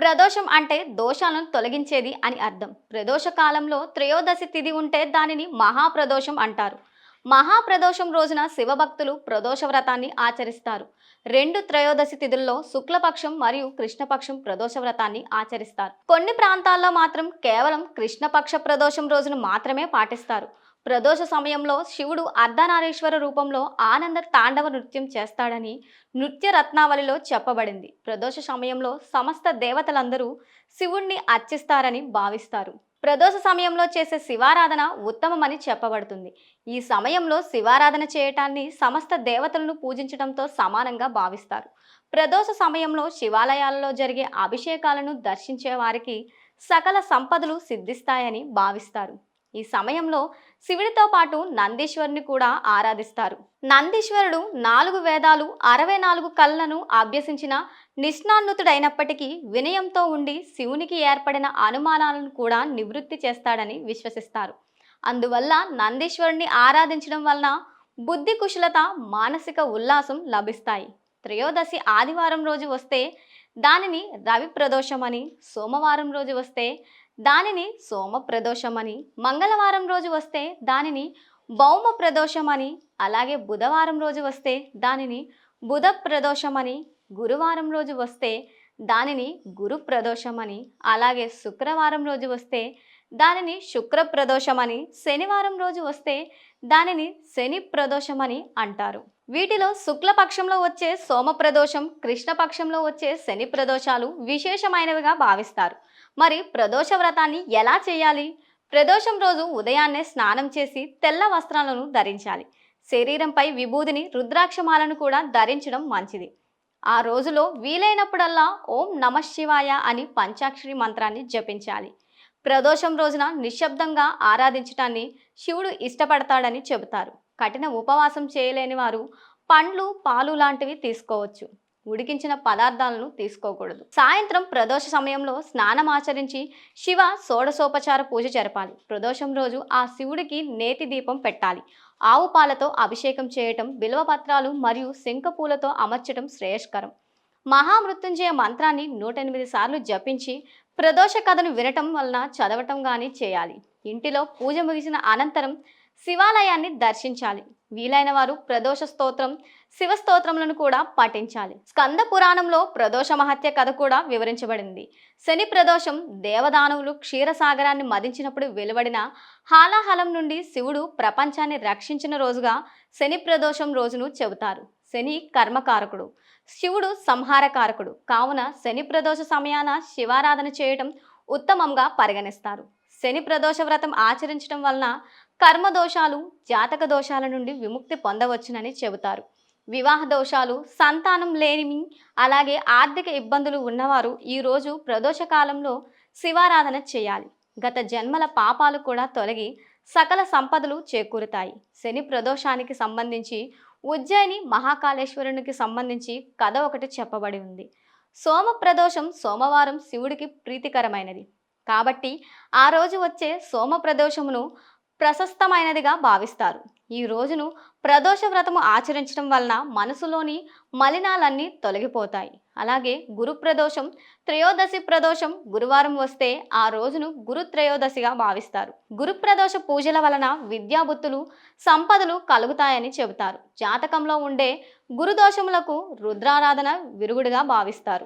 ప్రదోషం అంటే దోషాలను తొలగించేది అని అర్థం. ప్రదోష కాలంలో త్రయోదశి తిథి ఉంటే దానిని మహాప్రదోషం అంటారు. మహాప్రదోషం రోజున శివభక్తులు ప్రదోష వ్రతాన్ని ఆచరిస్తారు. రెండు త్రయోదశి తిథుల్లో శుక్లపక్షం మరియు కృష్ణపక్షం ప్రదోష వ్రతాన్ని ఆచరిస్తారు. కొన్ని ప్రాంతాల్లో మాత్రం కేవలం కృష్ణపక్ష ప్రదోషం రోజును మాత్రమే పాటిస్తారు. ప్రదోష సమయంలో శివుడు అర్ధనారీశ్వర రూపంలో ఆనంద తాండవ నృత్యం చేస్తాడని నృత్య రత్నావళిలో చెప్పబడింది. ప్రదోష సమయంలో సమస్త దేవతలందరూ శివుణ్ణి అర్చిస్తారని భావిస్తారు. ప్రదోష సమయంలో చేసే శివారాధన ఉత్తమమని చెప్పబడుతుంది. ఈ సమయంలో శివారాధన చేయటాన్ని సమస్త దేవతలను పూజించడంతో సమానంగా భావిస్తారు. ప్రదోష సమయంలో శివాలయాలలో జరిగే అభిషేకాలను దర్శించే వారికి సకల సంపదలు సిద్ధిస్తాయని భావిస్తారు. ఈ సమయంలో శివుడితో పాటు నందీశ్వరుని కూడా ఆరాధిస్తారు. నందీశ్వరుడు నాలుగు వేదాలు అరవై నాలుగు కళ్ళను అభ్యసించిన నిష్ణాన్నుతుడైనప్పటికీ వినయంతో ఉండి శివునికి ఏర్పడిన అనుమానాలను కూడా నివృత్తి చేస్తాడని విశ్వసిస్తారు. అందువల్ల నందీశ్వరుణ్ణి ఆరాధించడం వలన బుద్ధి కుశలత మానసిక ఉల్లాసం లభిస్తాయి. త్రయోదశి ఆదివారం రోజు వస్తే దానిని రవి ప్రదోషమని సోమవారం రోజు వస్తే దానిని సోమ ప్రదోషమని మంగళవారం రోజు వస్తే దానిని భౌమ ప్రదోషమని అలాగే బుధవారం రోజు వస్తే దానిని బుధ ప్రదోషమని గురువారం రోజు వస్తే దానిని గురు ప్రదోషమని అలాగే శుక్రవారం రోజు వస్తే దానిని శుక్ర ప్రదోషమని శనివారం రోజు వస్తే దానిని శని ప్రదోషమని అంటారు. వీటిలో శుక్లపక్షంలో వచ్చే సోమ ప్రదోషం కృష్ణపక్షంలో వచ్చే శని ప్రదోషాలు విశేషమైనవిగా భావిస్తారు. మరి ప్రదోష వ్రతాన్ని ఎలా చేయాలి? ప్రదోషం రోజు ఉదయాన్నే స్నానం చేసి తెల్ల వస్త్రాలను ధరించాలి. శరీరంపై విభూదిని రుద్రాక్షమాలను కూడా ధరించడం మంచిది. ఆ రోజులో వీలైనప్పుడల్లా ఓం నమ శివాయ అని పంచాక్షరి మంత్రాన్ని జపించాలి. ప్రదోషం రోజున నిశ్శబ్దంగా ఆరాధించటాన్ని శివుడు ఇష్టపడతాడని చెబుతారు. కఠిన ఉపవాసం చేయలేని వారు పండ్లు పాలు లాంటివి తీసుకోవచ్చు. ఉడికించిన పదార్థాలను తీసుకోకూడదు. సాయంత్రం ప్రదోష సమయంలో స్నానం ఆచరించి శివ షోడశోపచార పూజ జరపాలి. ప్రదోషం రోజు ఆ శివుడికి నేతి దీపం పెట్టాలి. ఆవు పాలతో అభిషేకం చేయటం బిల్వపత్రాలు మరియు శంఖపూలతో అమర్చడం శ్రేయస్కరం. మహామృత్యుంజయ మంత్రాన్ని నూట ఎనిమిది సార్లు జపించి ప్రదోష కథను వినటం వలన చదవటం కానీ చేయాలి. ఇంటిలో పూజ ముగిసిన అనంతరం శివాలయాన్ని దర్శించాలి. వీలైన వారు ప్రదోష స్తోత్రం శివ స్తోత్రములను కూడా పాటించాలి. స్కంద పురాణంలో ప్రదోష మహత్య కథ కూడా వివరించబడింది. శని ప్రదోషం దేవదానవులు క్షీరసాగరాన్ని మదించినప్పుడు వెలువడిన హాలాహలం నుండి శివుడు ప్రపంచాన్ని రక్షించిన రోజుగా శని ప్రదోషం రోజును చెబుతారు. శని కర్మకారకుడు శివుడు సంహారకారకుడు. కావున శని ప్రదోష సమయాన శివారాధన చేయటం ఉత్తమంగా పరిగణిస్తారు. శని ప్రదోష వ్రతం ఆచరించడం వలన కర్మ దోషాలు జాతక దోషాల నుండి విముక్తి పొందవచ్చునని చెబుతారు. వివాహ దోషాలు సంతానం లేనివి అలాగే ఆర్థిక ఇబ్బందులు ఉన్నవారు ఈరోజు ప్రదోష కాలంలో శివారాధన చేయాలి. గత జన్మల పాపాలు కూడా తొలగి సకల సంపదలు చేకూరుతాయి. శని ప్రదోషానికి సంబంధించి ఉజ్జయిని మహాకాళేశ్వరునికి సంబంధించి కథ ఒకటి చెప్పబడి ఉంది. సోమ ప్రదోషం సోమవారం శివుడికి ప్రీతికరమైనది. కాబట్టి ఆ రోజు వచ్చే సోమ ప్రదోషమును ప్రశస్తమైనదిగా భావిస్తారు. ఈ రోజును ప్రదోష వ్రతము ఆచరించడం వలన మనసులోని మలినాలన్నీ తొలగిపోతాయి. అలాగే గురు ప్రదోషం త్రయోదశి ప్రదోషం గురువారం వస్తే ఆ రోజును గురు త్రయోదశిగా భావిస్తారు. గురు ప్రదోష పూజల వలన విద్యాబుద్ధులు సంపదలు కలుగుతాయని చెబుతారు. జాతకంలో ఉండే గురుదోషములకు రుద్రారాధన విరుగుడుగా భావిస్తారు.